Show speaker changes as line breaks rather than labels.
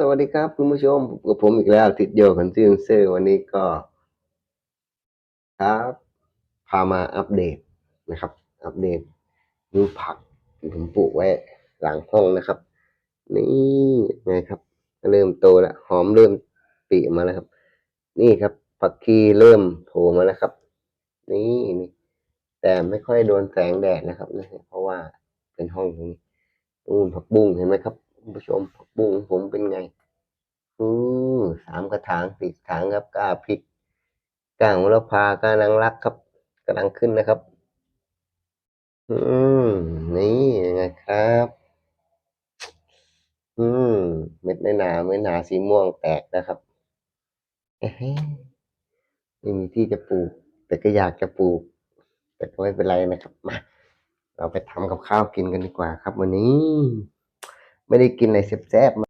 สวัสดีครับคุณผู้ชมกับผมอีกแล้วติดโยกันซินเซอร์วันนี้ก็ ครับ พามาอัปเดตนะครับ อัปเดตดูผักที่ผมปลูกไว้หลังห้องนะครับ นี่ไงครับ เริ่มโตแล้วหอมเริ่มปีมาแล้วครับ นี่ครับผักชีเริ่มโผล่มาแล้วครับ นี่นี่แต่ไม่ค่อยโดนแสงแดดนะครับนะเพราะว่าเป็นห้องตรงนี้นู่นผักบุ้งเห็นไหมครับ คุณผู้ชมผักบุ้งผมเป็นไงอือสามกระถางสี่กระถางครับกล้าพริกกล้าโหระพากล้านางรักครับกำลังขึ้นนะครับ อืมนี่ยังไงครับ อืมเม็ดไม่หนาไม่หนาสีม่วงแตกนะครับไม่มีที่จะปลูก แต่ก็อยากจะปลูก แต่ก็ไม่เป็นไรนะครับมาเราไปทำกับข้าวกินกันดีกว่าครับวันนี้ ไม่ได้กินอะไรแซ่บๆมา